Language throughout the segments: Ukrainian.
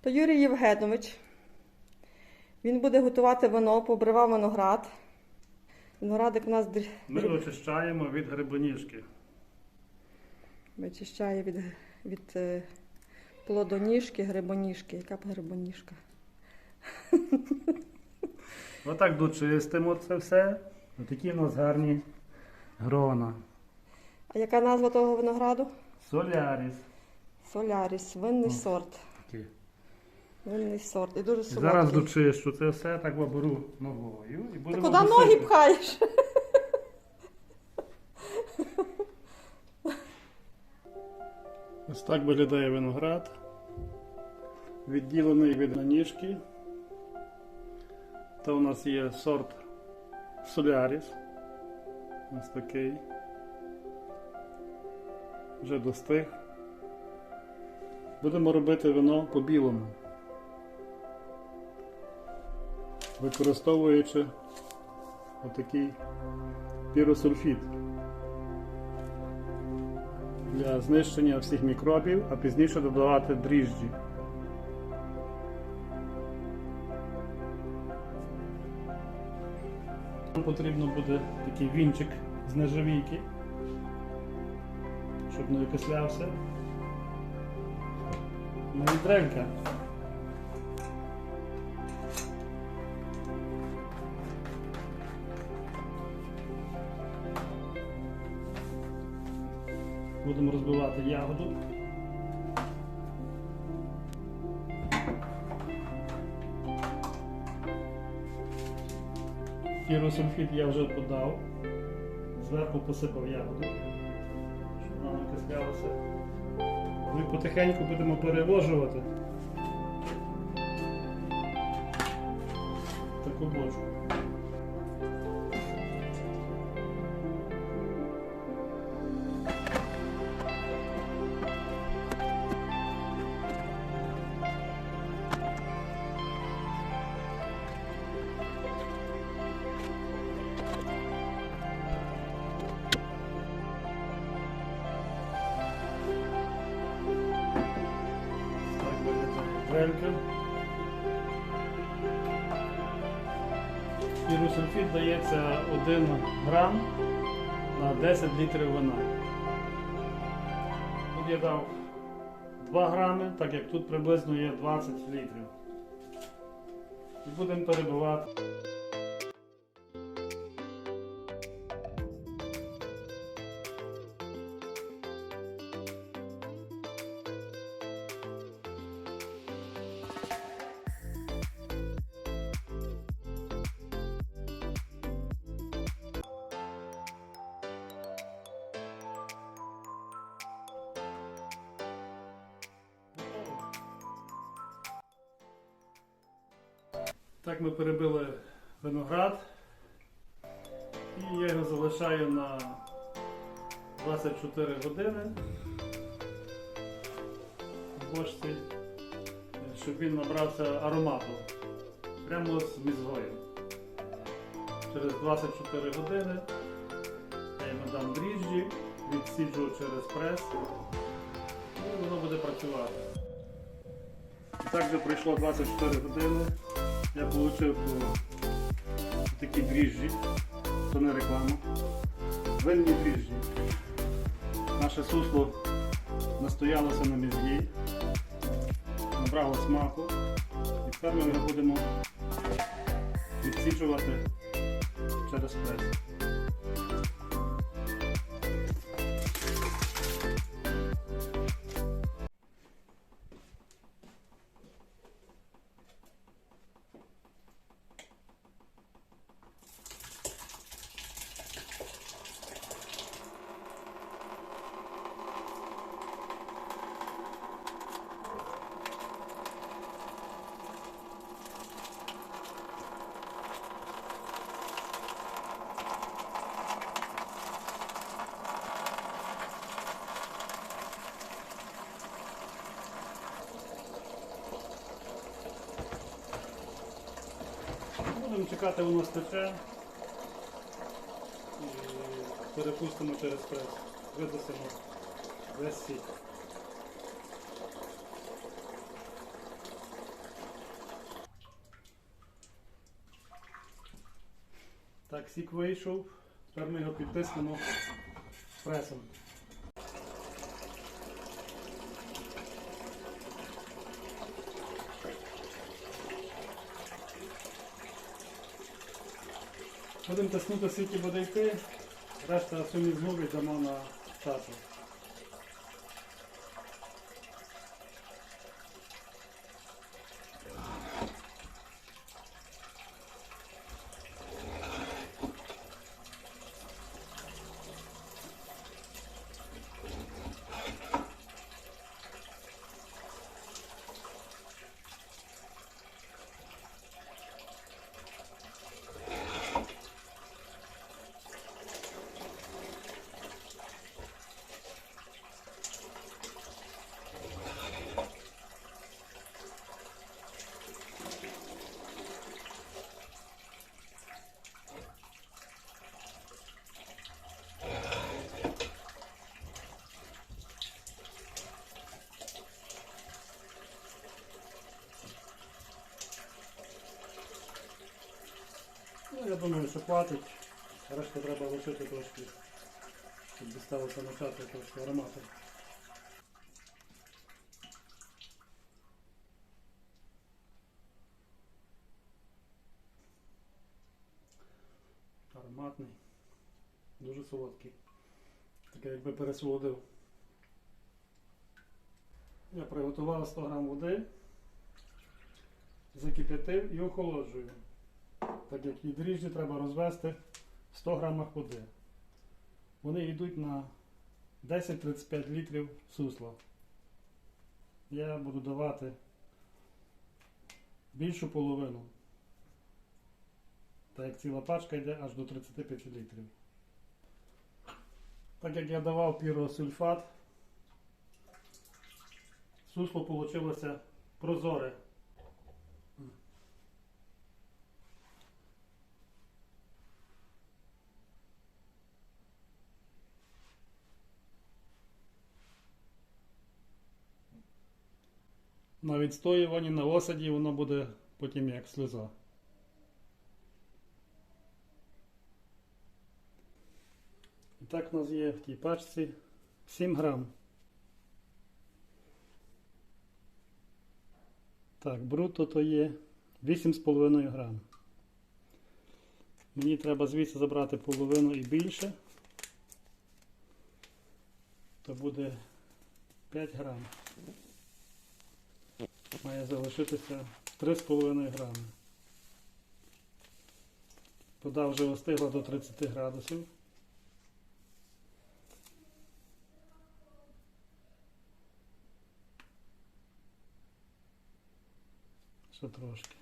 То Юрій Євгенович. Він буде готувати вино, побривав виноград. Виноградик у нас Ми очищаємо від грибоніжки. вичищає від, від е, плодоніжки, грибоніжки. Яка б грибоніжка? Отак дочистимо це все. Отакі у нас гарні грона. А яка назва того винограду? Соляріс. Соляріс, винний Ну. сорт. Такі. Винний сорт. І дуже солодкий. Зараз дочищу це все, так беру ногою і Ти будемо куди ноги пхаєш? Ось так виглядає виноград. Відділений від ніжки. Це у нас є сорт Соляріс. Ось такий. Вже достиг. Будемо робити вино по-білому. Використовуючи отакий піросульфід для знищення всіх мікробів, а пізніше додавати дріжджі. Нам потрібно буде такий вінчик з нержавійки, щоб не окислявся. Ну і. Будемо ягоду. Фіросульфід я вже подав. Зверху посипав ягоду, щоб вона не кислялася. Ми потихеньку будемо переложувати Піросульфід дається 1 грам на 10 літрів вина. Тут я дав 2 грами, так як тут приблизно є 20 літрів. І будемо перебивати. Так ми перебили виноград і я його залишаю на 24 години в бочці, щоб він набрався аромату прямо з мізгою. Через 24 години я йому дам дріжджі, відсіджу через прес і воно буде працювати. І так вже пройшло 24 години. Я отримав такі дріжджі, то не реклама. Винні дріжджі. Наше сусло настоялося на мізгі, набрало смаку. І тепер ми його будемо відсічувати через прес. будемо чекати, воно стече і перепустимо через прес. Видасимо весь сік. Так, сік вийшов, тепер ми його підтиснемо пресом. Будемо тиснути скільки буде йти, решта сумі знову йдемо на часу. Думаю, що хватить. Решта треба лишити трошки, щоб дісталося на трошки аромату. Ароматний, дуже солодкий. Таке якби пересолодив. Я приготував 100 грам води, закип'ятив і охолоджую. Так як і дріжджі треба розвести в 100 грамах води. Вони йдуть на 10-35 літрів сусла. Я буду давати більшу половину. Так як ціла пачка йде аж до 35 літрів. Так як я давав піросульфат, сусло вийшло прозоре. На відстоюванні, на осаді воно буде потім як сльоза. І так у нас є в тій пачці 7 грам. Так, бруто то є 8,5 грам. Мені треба звідси забрати половину і більше. То буде 5 грам має залишитися 3,5 грами. Вода вже остигла до 30 градусів. Ще трошки.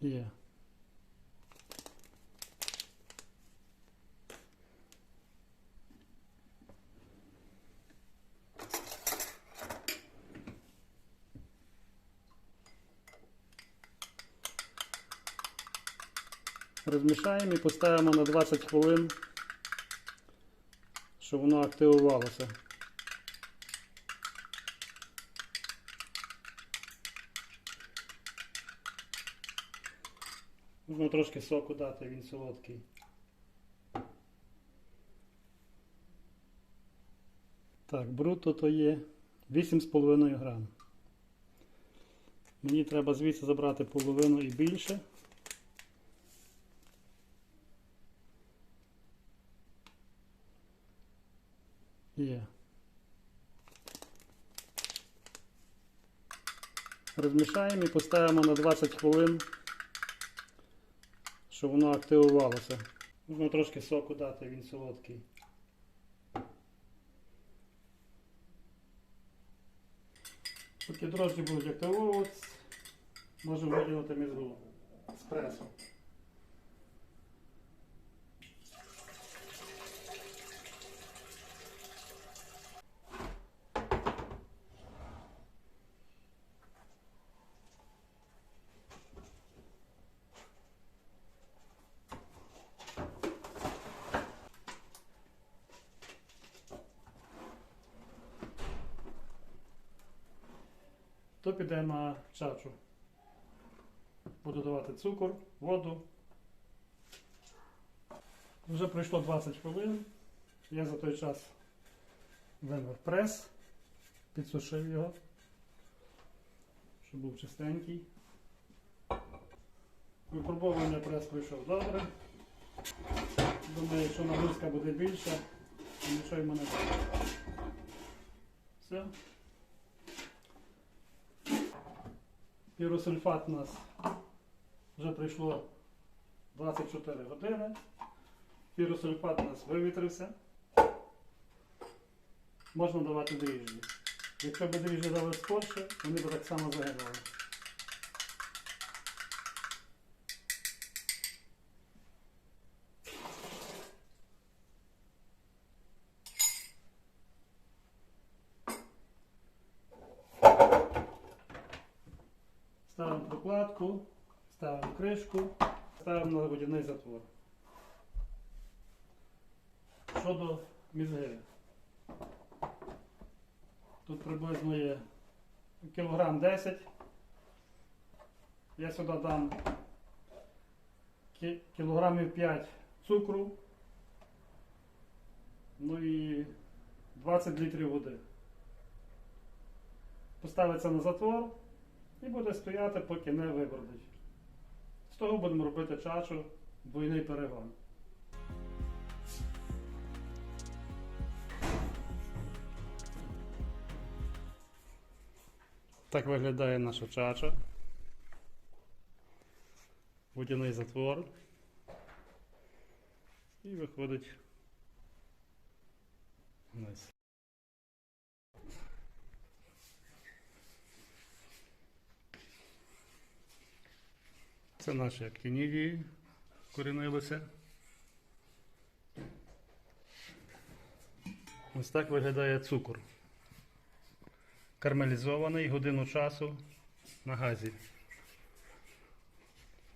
Є. Розмішаємо і поставимо на 20 хвилин, щоб воно активувалося. Можна трошки соку дати, він солодкий. Так, бруто то є 8,5 грам. Мені треба звідси забрати половину і більше. Є. Розмішаємо і поставимо на 20 хвилин, щоб воно активувалося. Можна трошки соку дати, він солодкий. Поки дрожжі будуть активовуватися, можемо виділити мізгу з пресом. То піде на чачу. Буду давати цукор, воду. Вже пройшло 20 хвилин. Я за той час вимив прес, підсушив його, щоб був чистенький. Випробовування прес пройшов добре. Думаю, якщо нагрузка буде більша, то нічого йому не буде. Все. Піросульфат у нас вже пройшло 24 години. Піросульфат у нас вивітрився. Можна давати дріжджі. Якщо б дріжджі дали скорше, вони б так само загинули. Ставимо прокладку, ставимо кришку, ставимо на водяний затвор. Щодо мізги. Тут приблизно є кілограм 10. Я сюди дам кілограмів 5 цукру, ну і 20 літрів води. Поставиться на затвор і буде стояти, поки не вибордить. З того будемо робити чачу, двойний перегон. Так виглядає наша чача. Водяний затвор. І виходить вниз. Це наші актинідії корінилися. Ось так виглядає цукор. Кармелізований годину часу на газі.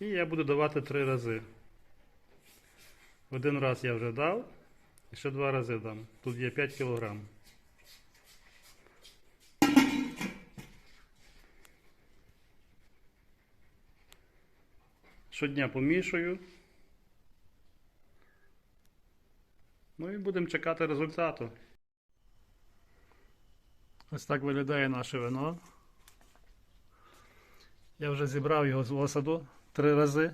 І я буду давати три рази. Один раз я вже дав, і ще два рази дам. Тут є 5 кг. Щодня помішую. Ну і будемо чекати результату. Ось так виглядає наше вино. Я вже зібрав його з осаду три рази.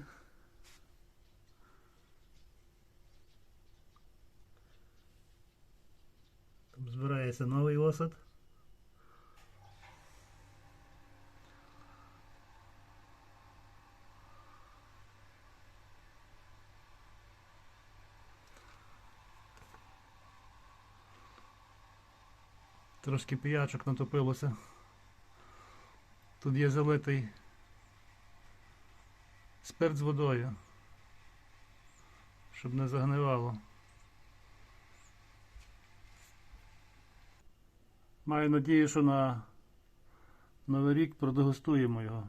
Там збирається новий осад. Трошки піячок натопилося. Тут є залитий спирт з водою, щоб не загнивало. Маю надію, що на Новий рік продегустуємо його.